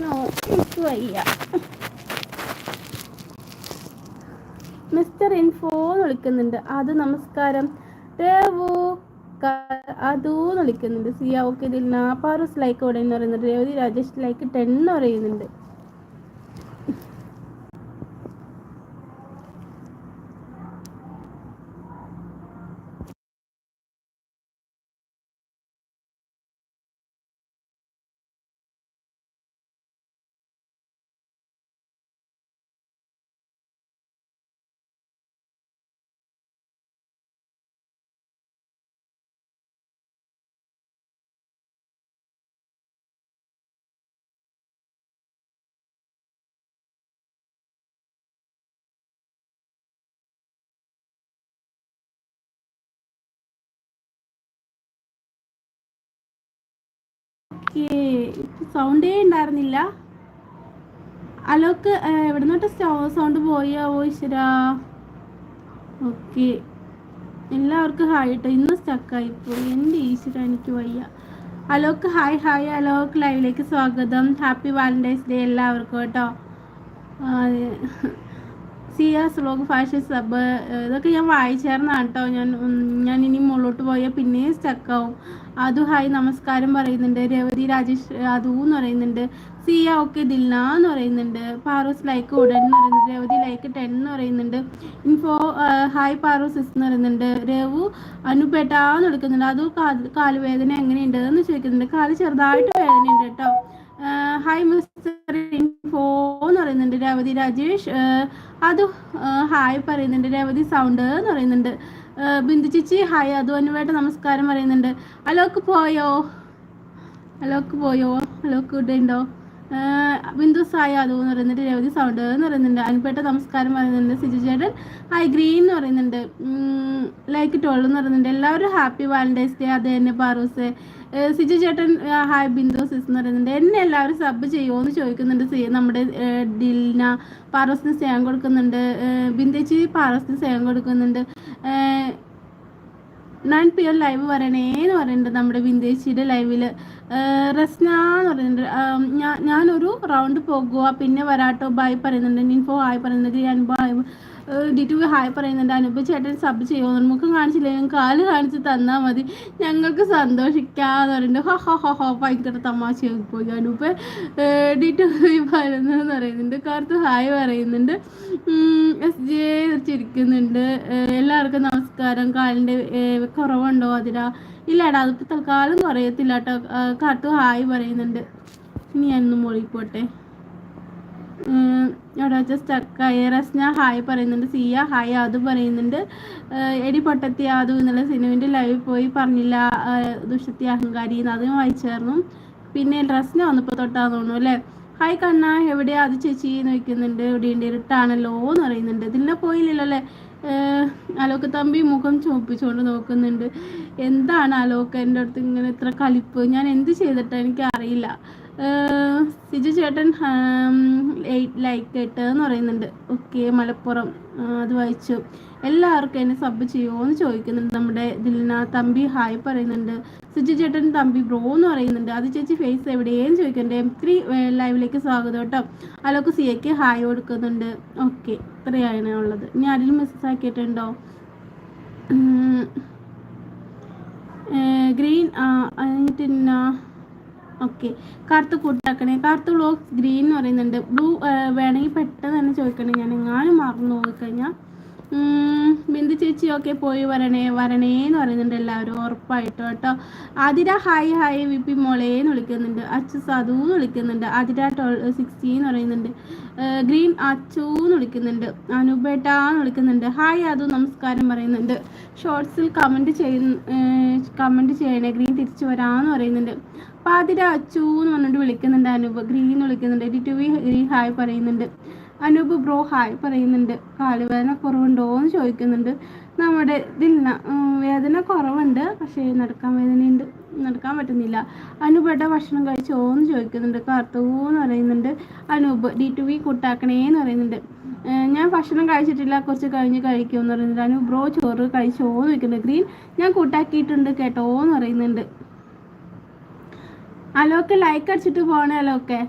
No എനിക്ക് വയ്യ mister info എന്ന് വിളിക്കുന്നുണ്ട്. അത് നമസ്കാരം. രേവു അതൂ എന്ന് വിളിക്കുന്നുണ്ട്. സിയ ഓക്കെ ഇതിൽ നാപ്പാറൂസ് ലൈക്ക് ഇവിടെ എന്ന് പറയുന്നുണ്ട്. രേവതി രാജേഷ് ലൈക്ക് ടെൻ എന്ന് പറയുന്നുണ്ട്. സൗണ്ടേ ഉണ്ടായിരുന്നില്ല. അലോക്ക് എവിടെ നിന്നോട്ട് സൗണ്ട് പോയോ ഈശ്വരാ? ഓക്കെ. എല്ലാവർക്കും ഹായ് കേട്ടോ ഇന്ന് സ്റ്റക്കായി പോയി എന്റെ ഈശ്വര എനിക്ക് വയ്യ. അലോക്ക് ഹായ് ഹായ് അലോക്ക് ലൈവിലേക്ക് സ്വാഗതം. ഹാപ്പി വാലന്റൈൻസ് ഡേ എല്ലാവർക്കും കേട്ടോ. സിയാസ് വ്ലോഗ് ഫാഷൻ സബ് ഇതൊക്കെ ഞാൻ വായിച്ചേർന്നാണ് കേട്ടോ ഞാൻ ഞാൻ ഇനി മുകളിലോട്ട് പോയാൽ പിന്നെയും സ്റ്റക്കാവും അതു ഹായ് നമസ്കാരം പറയുന്നുണ്ട്. രവതി രാജേഷ് അതു എന്ന് പറയുന്നുണ്ട്. സിയ ഓക്കെ ദിൽന എന്ന് പറയുന്നുണ്ട്. പാറൂസ് ലൈക്ക് ഉടൻ എന്ന് പറയുന്നുണ്ട്. രവതി ലൈക്ക് ടെൻ എന്ന് പറയുന്നുണ്ട്. ഇൻഫോ ഹായ് പാറൂസ് എന്ന് പറയുന്നുണ്ട്. രവു അനുപേട്ടാന്ന് എടുക്കുന്നുണ്ട് അതു കാലുവേദന എങ്ങനെയുണ്ട്? എന്ന് ചോദിക്കുന്നുണ്ട്. കാൽ ചെറുതായിട്ട് വേദനയുണ്ട് കേട്ടോ. ഹായ് മിസ്റ്റർ ഇൻഫോ എന്ന് പറയുന്നുണ്ട് രവതി രാജേഷ്. അത് ഹായ് പറയുന്നുണ്ട് രവതി സൗണ്ട് എന്ന് പറയുന്നുണ്ട്. ബിന്ദു ചേച്ചി ഹായ് അത് അനുവേട്ട നമസ്കാരം പറയുന്നുണ്ട്. അലോക്ക് പോയോ? അലോക്ക് പോയോ? അലോക്ക് ഇവിടെ ഉണ്ടോ? ബിന്ദു സായ അത് എന്ന് പറയുന്നുണ്ട് രവതി സൗണ്ട് എന്ന് പറയുന്നുണ്ട് അൻപേട്ട നമസ്കാരം പറയുന്നുണ്ട് സിജു ചേട്ടൻ ഹൈ ഗ്രീൻ എന്ന് പറയുന്നുണ്ട് ലൈക്ക് ടോൾ എന്ന് പറയുന്നുണ്ട് എല്ലാവരും ഹാപ്പി വാലന്റൈൻസ് ഡേ അത് തന്നെ പാറൂസ് സിജു ചേട്ടൻ ഹായ് ബിന്ദു സിസ് എന്ന് പറയുന്നുണ്ട് എന്നെ എല്ലാവരും സബ് ചെയ്യുമോ എന്ന് ചോദിക്കുന്നുണ്ട് നമ്മുടെ ഡിൽന പാറോസിന് സ്നേഹം കൊടുക്കുന്നുണ്ട് ബിന്ദേച്ചി പാറോസിന് സ്നേഹം കൊടുക്കുന്നുണ്ട് നയൻ പി എം ലൈവ് വരണേ എന്ന് പറയുന്നുണ്ട് നമ്മുടെ ബിന്ദേച്ചിയുടെ ലൈവിൽ റസ്ന എന്ന് പറയുന്നുണ്ട്. ഞാനൊരു റൗണ്ട് പോകുക പിന്നെ വരാട്ടോ ബായ് പറയുന്നുണ്ട്. ഇൻഫോ ഹായ് പറയുന്നുണ്ട്. അനുഭവ ഡിറ്റു ഹായ് പറയുന്നുണ്ട്. അനുഭവ ചേട്ടൻ സബ് ചെയ്യുമോ മുഖം കാണിച്ചില്ല? ഞാൻ കാൽ കാണിച്ച് തന്നാൽ മതി. ഞങ്ങൾക്ക് സന്തോഷിക്കാന്ന് പറയുന്നുണ്ട്. ഹോ ഹോ ഹോ ഹോ. ഭയങ്കര തമാശയായി പോയി. അനൂപ് ഡിറ്റു പറയുന്നു പറയുന്നതെന്ന് പറയുന്നുണ്ട്. കാർത്ത് ഹായ് പറയുന്നുണ്ട്. എസ് ജെ ചിരിക്കുന്നുണ്ട്. എല്ലാവർക്കും നമസ്കാരം. കാലിന്റെ കുറവുണ്ടോ? അതില ഇല്ലാടാ അതിപ്പോൾ തൽക്കാലം കുറയത്തില്ല കേട്ടോ കാർത്തു ഹായ് പറയുന്നുണ്ട്. ഇനി ഞാനൊന്ന് പോട്ടെ അവിടെ വെച്ച സ്റ്റക്കായി റസ്ന ഹായ് പറയുന്നുണ്ട്. സിയ ഹായ് അത് പറയുന്നുണ്ട്. എടി പൊട്ടത്തി അത് എന്നുള്ള സിനിമന്റെ ലൈവിൽ പോയി പറഞ്ഞില്ല. ദുഷ്ടത്തി അഹങ്കാരി എന്ന് അതും വായിച്ചായിരുന്നു. പിന്നെ റസ്ന വന്നപ്പോൾ തൊട്ടാന്ന് തോന്നുന്നു അല്ലേ? ഹായ് കണ്ണ എവിടെയാ അത് ചേച്ചി എന്ന് വയ്ക്കുന്നുണ്ട് ഇരുട്ടാണല്ലോ എന്ന് പറയുന്നുണ്ട്. ഇതിനെ പോയില്ലല്ലോ അല്ലേ? അലോക്ക് തമ്പി മുഖം ചോപ്പിച്ചുകൊണ്ട് നോക്കുന്നുണ്ട്. എന്താണ് അലോക്ക് എന്റെ അടുത്ത് ഇങ്ങനെ ഇത്ര കലിപ്പ്? ഞാൻ എന്ത് ചെയ്തിട്ട് എനിക്ക് അറിയില്ല സിജു ചേട്ടൻ ലൈക്ക് ഇട്ട് എന്ന് പറയുന്നുണ്ട്. ഓക്കെ മലപ്പുറം. അത് വായിച്ചു. എല്ലാവർക്കും എന്നെ സബ് ചെയ്യുമോ എന്ന് ചോദിക്കുന്നുണ്ട് നമ്മുടെ ദിൽന തമ്പി. ഹായ് പറയുന്നുണ്ട്. സിജു ചേട്ടൻ തമ്പി ബ്രോ എന്ന് പറയുന്നുണ്ട്. അത് ചേച്ചി ഫേസ് എവിടെയും ചോദിക്കുന്നുണ്ട് എം ത്രീ ലൈവിലേക്ക് സ്വാഗതം കേട്ടോ. അലോക്ക് സിയക്ക് ഹായ് കൊടുക്കുന്നുണ്ട്. ഓക്കെ ഇത്രയാണ് ഉള്ളത്. ഇനി ആരെങ്കിലും മെസ്സേജ് ആക്കിയിട്ടുണ്ടോ? ഗ്രീൻ എന്നിട്ട് ഓക്കെ കറുത്ത് കൂട്ടാക്കണേ. കറുത്ത് ബ്ലോക്ക് ഗ്രീൻ എന്ന് പറയുന്നുണ്ട്. ബ്ലൂ വേണമെങ്കിൽ പെട്ടെന്ന് തന്നെ ചോദിക്കണേ ഞാൻ എങ്ങാനും മറന്നു നോക്കിക്കഴിഞ്ഞാൽ ബിന്ദു ചേച്ചി ഒക്കെ പോയി വരണേ വരണേ എന്ന് പറയുന്നുണ്ട് എല്ലാവരും ഉറപ്പായിട്ടും കേട്ടോ. Athira hi hi V P മോളെ എന്ന് വിളിക്കുന്നുണ്ട്. അച്ചു സാധു എന്ന് വിളിക്കുന്നുണ്ട്. ആതിര ട്വൽ സിക്സ്റ്റി എന്ന് പറയുന്നുണ്ട്. ഗ്രീൻ അച്ചു എന്ന് വിളിക്കുന്നുണ്ട്. അനുബേട്ട എന്ന് വിളിക്കുന്നുണ്ട്. ഹായ് അതു നമസ്കാരം പറയുന്നുണ്ട്. ഷോർട്സിൽ കമന്റ് ചെയ്യുന്ന കമന്റ് ചെയ്യണേ ഗ്രീൻ തിരിച്ചു വരാമെന്ന് പറയുന്നുണ്ട്. പാതിര അച്ചു എന്ന് പറഞ്ഞിട്ട് വിളിക്കുന്നുണ്ട് അനുപ ഗ്രീൻ വിളിക്കുന്നുണ്ട്. എഡിറ്റ് വി ഗ്രീൻ ഹായ് പറയുന്നുണ്ട്. അനൂപ് ബ്രോ ഹായ് പറയുന്നുണ്ട്. കാലുവേദന കുറവുണ്ടോ എന്ന് ചോദിക്കുന്നുണ്ട്. നമ്മുടെ ഇതിൽ വേദന കുറവുണ്ട് പക്ഷേ നടക്കാൻ വേദനയുണ്ട്. നടക്കാൻ പറ്റുന്നില്ല. അനൂപേട്ട ഭക്ഷണം കഴിച്ചോ എന്ന് ചോദിക്കുന്നുണ്ട്. കാർത്തു എന്ന് പറയുന്നുണ്ട്. അനൂപ് ഡി ടു വി കൂട്ടാക്കണേ എന്ന് പറയുന്നുണ്ട് ഞാൻ ഭക്ഷണം കഴിച്ചിട്ടില്ല കുറച്ച് കഴിഞ്ഞ് കഴിക്കുമെന്ന് പറയുന്നുണ്ട്. അനൂപ് ബ്രോ ചോറ് കഴിച്ചോ എന്ന് ചോദിക്കുന്നുണ്ട്. ഗ്രീൻ ഞാൻ കൂട്ടാക്കിയിട്ടുണ്ട് കേട്ടോ എന്ന് പറയുന്നുണ്ട്. അലോക്ക് ലൈക്ക് അടിച്ചിട്ട് പോകണേ അലോക്കെ.